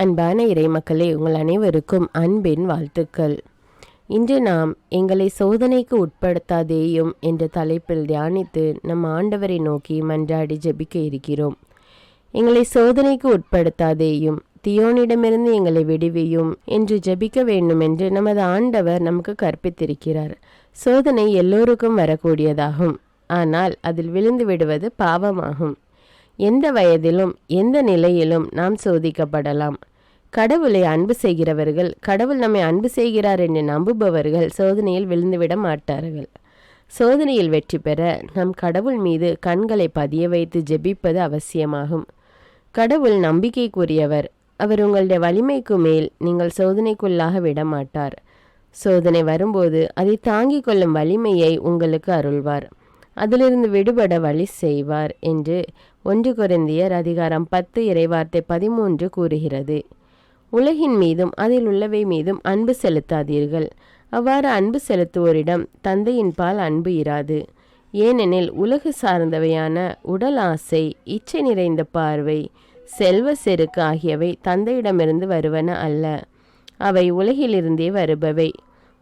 அன்பான இறைமக்களே உங்கள் அனைவருக்கும் அன்பின் வாழ்த்துக்கள். இன்று நாம் எங்களை சோதனைக்கு உட்படுத்தாதேயும் என்ற தலைப்பில் தியானித்து நம் ஆண்டவரை நோக்கி மன்றாடி ஜெபிக்க இருக்கிறோம். எங்களை சோதனைக்கு உட்படுத்தாதேயும் தியோனிடமிருந்து எங்களை விடுவியும் என்று ஜெபிக்க வேண்டும் என்று நமது ஆண்டவர் நமக்கு கற்பித்திருக்கிறார். சோதனை எல்லோருக்கும் வரக்கூடியதாகும். ஆனால் அதில் விழுந்து விடுவது பாவமாகும். எந்த வயதிலும் எந்த நிலையிலும் நாம் சோதிக்கப்படலாம். கடவுளை அன்பு செய்கிறவர்கள் கடவுள் நம்மை அன்பு செய்கிறார் என்று நம்புபவர்கள் சோதனையில் விழுந்துவிட மாட்டார்கள். சோதனையில் வெற்றி பெற நம் கடவுள் மீது கண்களை பதிய வைத்து ஜெபிப்பது அவசியமாகும். கடவுள் நம்பிக்கைக்குரியவர். அவர் உங்களுடைய வலிமைக்கு மேல் நீங்கள் சோதனைக்குள்ளாக விட மாட்டார். சோதனை வரும்போது அதை தாங்கிக் கொள்ளும் வலிமையை உங்களுக்கு அருள்வார். அதிலிருந்து விடுபட வழி செய்வார் என்று ஒன்று குறைந்தியர் அதிகாரம் பத்து இறைவார்த்தை பதிமூன்று கூறுகிறது. உலகின் மீதும் அதில் உள்ளவை மீதும் அன்பு செலுத்தாதீர்கள். அவ்வாறு அன்பு செலுத்துவோரிடம் தந்தையின் பால் அன்பு இராது. ஏனெனில் உலகு சார்ந்தவையான உடல் ஆசை இச்சை நிறைந்த பார்வை செல்வ செருக்கு ஆகியவை தந்தையிடமிருந்து வருவன அல்ல. அவை உலகிலிருந்தே வருபவை.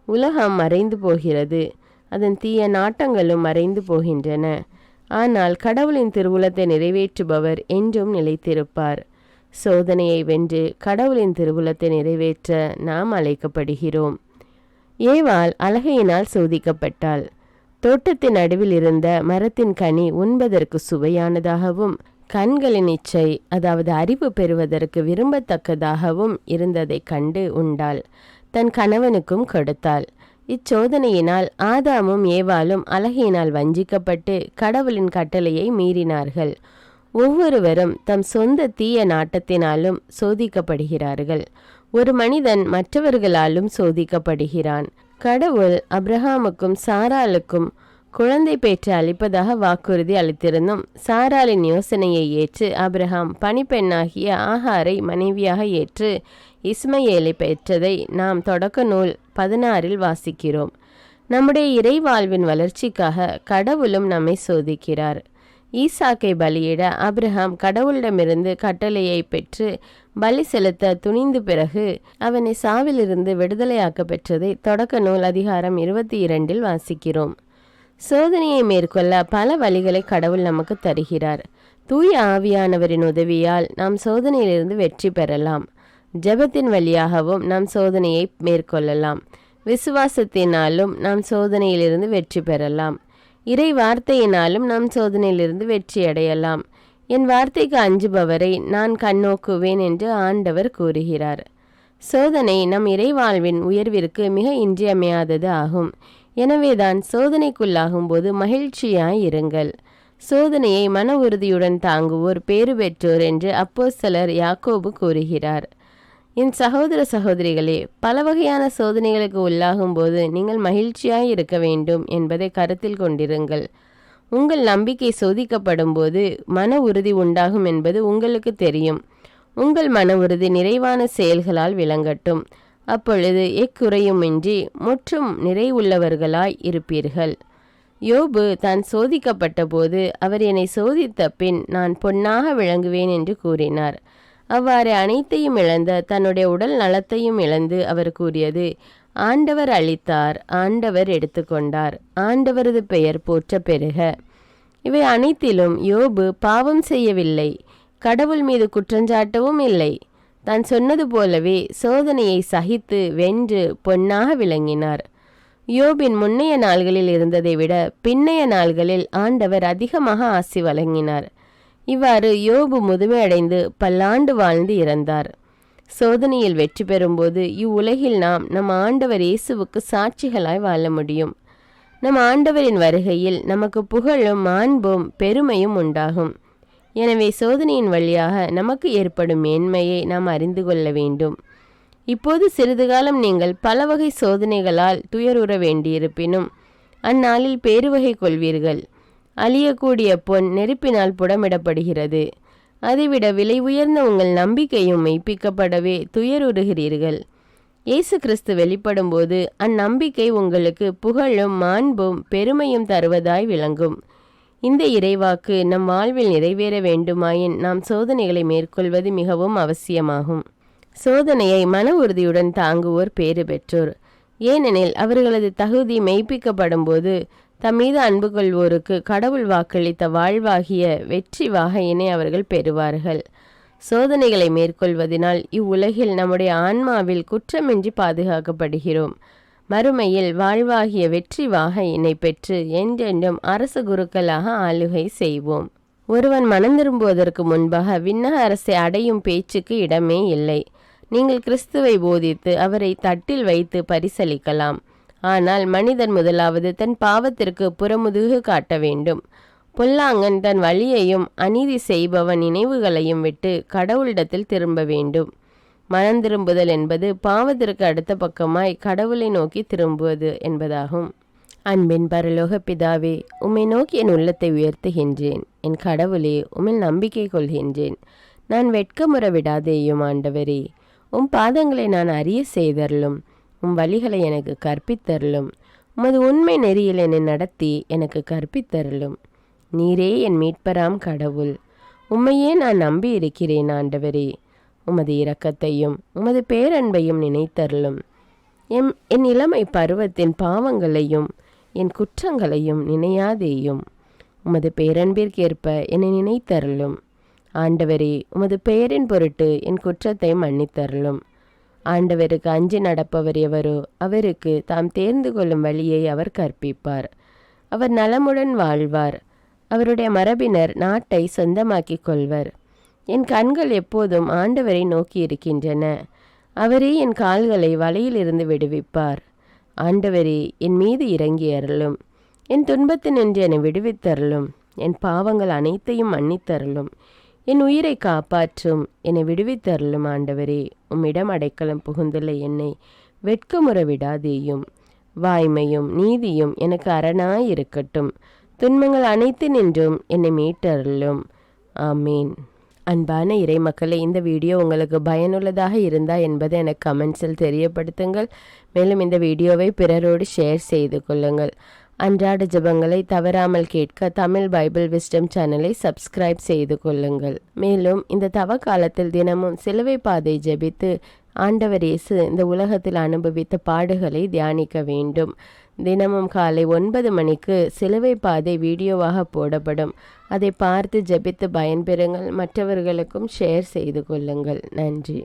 உலகம் மறைந்து போகிறது. அதன் தீய நாட்டங்களும் மறைந்து போகின்றன. ஆனால் கடவுளின் திருவுளத்தை நிறைவேற்றுபவர் என்றும் நிலைத்திருப்பார். சோதனையை வென்று கடவுளின் திருவுளத்தை நிறைவேற்ற நாம் அழைக்கப்படுகிறோம். ஏவாள் அழகையினால் சோதிக்கப்பட்டாள். தோட்டத்தின் நடுவில் இருந்த மரத்தின் கனி உண்பதற்கு சுவையானதாகவும் கண்களின் இச்சை அதாவது அறிவு பெறுவதற்கு விரும்பத்தக்கதாகவும் இருந்ததைக் கண்டு உண்டாள். தன் கணவனுக்கும் கொடுத்தாள். இச்சோதனையினால் ஆதாமும் ஏவாளும் அழகையினால் வஞ்சிக்கப்பட்டு கடவுளின் கட்டளையை மீறினார்கள். ஒவ்வொருவரும் தம் சொந்த தீய நாட்டத்தினாலும் சோதிக்கப்படுகிறார்கள். ஒரு மனிதன் மற்றவர்களாலும் சோதிக்கப்படுகிறான். கடவுள் அப்ரஹாமுக்கும் சாராளுக்கும் குழந்தை பேற்று அளிப்பதாக வாக்குறுதி அளித்திருந்தும் சாராளின் யோசனையை ஏற்று அப்ரஹாம் பணிப்பெண்ணாகிய ஆஹாரை மனைவியாக ஏற்று இஸ்மையேலை பெற்றதை நாம் தொடக்க நூல் பதினாறில் வாசிக்கிறோம். நம்முடைய இறைவாழ்வின் வளர்ச்சிக்காக கடவுளும் நம்மை சோதிக்கிறார். ஈசாக்கை பலியிட அப்ரஹாம் கடவுளிடமிருந்து கட்டளையை பெற்று பலி செலுத்த துணிந்து பிறகு அவனை சாவிலிருந்து விடுதலையாக்க பெற்றதை தொடக்க நூல் அதிகாரம் இருபத்தி இரண்டில் வாசிக்கிறோம். சோதனையை மேற்கொள்ள பல வழிகளை கடவுள் நமக்கு தருகிறார். தூய ஆவியானவரின் உதவியால் நாம் சோதனையிலிருந்து வெற்றி பெறலாம். ஜெபத்தின் வழியாகவும் நாம் சோதனையை மேற்கொள்ளலாம். விசுவாசத்தினாலும் நாம் சோதனையிலிருந்து வெற்றி பெறலாம். இறை வார்த்தையினாலும் நாம் சோதனையிலிருந்து வெற்றி அடையலாம். என் வார்த்தைக்கு அஞ்சுபவரை நான் கண்ணோக்குவேன் என்று ஆண்டவர் கூறுகிறார். சோதனை நம் இறைவாழ்வின் உயர்விற்கு மிக இன்றியமையாதது ஆகும். எனவேதான் சோதனைக்குள்ளாகும் போது மகிழ்ச்சியாய் இருங்கள். சோதனையை மன உறுதியுடன் தாங்குவோர் பேறு பெற்றோர் என்று அப்போஸ்தலர் யாக்கோபு கூறுகிறார். என் சகோதர சகோதரிகளே பல வகையான சோதனைகளுக்கு உள்ளாகும் போது நீங்கள் மகிழ்ச்சியாய் இருக்க வேண்டும் என்பதை கருத்தில் கொண்டிருங்கள். உங்கள் நம்பிக்கை சோதிக்கப்படும் போது மன உறுதி உண்டாகும் என்பது உங்களுக்கு தெரியும். உங்கள் மன உறுதி நிறைவான செயல்களால் விளங்கட்டும். அப்பொழுது எக்குறையுமின்றி முற்றும் நிறைவுள்ளவர்களாய் இருப்பீர்கள். யோபு தான் சோதிக்கப்பட்ட போது அவர் என்னை சோதித்த பின் நான் பொன்னாக விளங்குவேன் என்று கூறினார். அவ்வாறு அனைத்தையும் இழந்த தன்னுடைய உடல் நலத்தையும் இழந்து அவர் கூறியது ஆண்டவர் அளித்தார் ஆண்டவர் எடுத்துக்கொண்டார் ஆண்டவரது பெயர் போற்ற பெருக இவை அனைத்திலும் யோபு பாவம் செய்யவில்லை கடவுள் மீது குற்றஞ்சாட்டவும் இல்லை. தான் சொன்னது போலவே சோதனையை சகித்து வென்று பொன்னாக விளங்கினார். யோபின் முன்னைய நாள்களில் இருந்ததை விட பின்னைய நாள்களில் ஆண்டவர் அதிகமாக ஆசி வழங்கினார். இவ்வாறு யோபு முதுமையடைந்து பல்லாண்டு வாழ்ந்து இறந்தார். சோதனையில் வெற்றி பெறும்போது இவ்வுலகில் நாம் நம் ஆண்டவர் இயேசுவுக்கு சாட்சிகளாய் வாழ முடியும். நம் ஆண்டவரின் வருகையில் நமக்கு புகழும் மாண்பும் பெருமையும் உண்டாகும். எனவே சோதனையின் வழியாக நமக்கு ஏற்படும் மேன்மையை நாம் அறிந்து கொள்ள வேண்டும். இப்போது சிறிது காலம் நீங்கள் பல வகை சோதனைகளால் துயருற வேண்டியிருப்பினும் அந்நாளில் பேருவகை கொள்வீர்கள். அழியக்கூடிய பொன் நெருப்பினால் புடமிடப்படுகிறது. அதைவிட விலை உயர்ந்த உங்கள் நம்பிக்கையும் மெய்ப்பிக்கப்படவே துயருறுகிறீர்கள். இயேசு கிறிஸ்து வெளிப்படும்போது அந்நம்பிக்கை உங்களுக்கு புகழும் மாண்பும் பெருமையும் தருவதாய் விளங்கும். இந்த இறைவாக்கு நம் வாழ்வில் நிறைவேற வேண்டுமாயின் நாம் சோதனைகளை மேற்கொள்வது மிகவும் அவசியமாகும். சோதனையை மன உறுதியுடன் தாங்குவோர் பேறு பெற்றோர். ஏனெனில் அவர்களது தகுதி மெய்ப்பிக்கப்படும் போது தம் மீது அன்பு கொள்வோருக்கு கடவுள் வாக்களித்த வாழ்வாகிய வெற்றி வாகையினை அவர்கள் பெறுவார்கள். சோதனைகளை மேற்கொள்வதனால் இவ்வுலகில் நம்முடைய ஆன்மாவில் குற்றமின்றி பாதுகாக்கப்படுகிறோம். மறுமையில் வாழ்வாகிய வெற்றி வாகையினை பெற்று என்றென்றும் அரச குருக்களாக ஆளுகை செய்வோம். ஒருவன் மனம் திரும்புவதற்கு முன்பாக விண்ணக அரசை அடையும் பேச்சுக்கு இடமே இல்லை. நீங்கள் கிறிஸ்துவை போதித்து அவரை தட்டில் வைத்து பரிசளிக்கலாம். ஆனால் மனிதன் முதலாவது தன் பாவத்திற்கு புறமுதுகு காட்ட வேண்டும். பொல்லாங்கன் தன் வழியையும் அநீதி செய்பவன் நினைவுகளையும் விட்டு கடவுளிடத்தில் திரும்ப வேண்டும். மனம் திரும்புதல் என்பது பாவத்திற்கு அடுத்த பக்கமாய் கடவுளை நோக்கி திரும்புவது என்பதாகும். அன்பின் பரலோக பிதாவே உம்மை நோக்கி என் உள்ளத்தை உயர்த்துகின்றேன். என் கடவுளே உம்மில் நம்பிக்கை கொள்கின்றேன். நான் வெட்கமுற விடாதேயும் ஆண்டவரே உம் பாதங்களை நான் அறிய செய்தருளும். உம் வழிகளை எனக்கு கற்பித்தருளும். உமது உண்மை நெறியில் என்னை நடத்தி எனக்கு கற்பித்தருளும். நீரே என் மீட்பராம் கடவுள். உம்மையே நான் நம்பி இருக்கிறேன் ஆண்டவரே. உமது இரக்கத்தையும் உமது பேரன்பையும் நினைத்தருளும். எம் என் இளமை பருவத்தின் பாவங்களையும் என் குற்றங்களையும் நினையாதேயும். உமது பேரன்பிற்கேற்ப என்னை நினைத்தருளும். ஆண்டவரே உமது பெயரின் பொருட்டு என் குற்றத்தை மன்னித்தருளும். ஆண்டவருக்கு அஞ்சி நடப்பவர் எவரோ அவருக்கு தாம் தேர்ந்து கொள்ளும் வழியை அவர் கற்பிப்பார். அவர் நலமுடன் வாழ்வார். அவருடைய மரபினர் நாட்டை சொந்தமாக்கிக் கொள்வர். என் கண்கள் எப்போதும் ஆண்டவரை நோக்கி இருக்கின்றன. அவரே என் கால்களை வலையிலிருந்து விடுவிப்பார். ஆண்டவரே என் மீது இறங்கி அருளும். என் துன்பத்தினின்று என்னை விடுவித்தருளும். என் பாவங்கள் அனைத்தையும் மன்னித்தருளும். என் உயிரை காப்பாற்றும் என்னை விடுவித்தருளும் ஆண்டவரே. உம்மிடம் அடைக்கலம் புகுந்துள்ள என்னை வெட்கமுற விடாதேயும் வாய்மையும் நீதியும் எனக்கு அரணாய் இருக்கட்டும் துன்பங்கள் அனைத்து நின்றும் என்னை மீட்டருளும். ஆமீன். அன்பான இறைமக்களே இந்த வீடியோ உங்களுக்கு பயனுள்ளதாக இருந்தால் என்பதை எனக்கு கமெண்ட்ஸில் தெரியப்படுத்துங்கள். மேலும் இந்த வீடியோவை பிறரோடு ஷேர் செய்து கொள்ளுங்கள். அன்றாட ஜெபங்களை தவறாமல் கேட்க தமிழ் பைபிள் விஸ்டம் சேனலை சப்ஸ்கிரைப் செய்து கொள்ளுங்கள். மேலும் இந்த தவ காலத்தில் தினமும் சிலுவை பாதை ஜெபித்து ஆண்டவர் இயேசு இந்த உலகத்தில் அனுபவித்த பாடுகளை தியானிக்க வேண்டும். தினமும் காலை ஒன்பது மணிக்கு சிலுவை பாதை வீடியோவாக போடப்படும். அதை பார்த்து ஜெபித்து பயன்பெறுங்கள். மற்றவர்களுக்கும் ஷேர் செய்து கொள்ளுங்கள். நன்றி.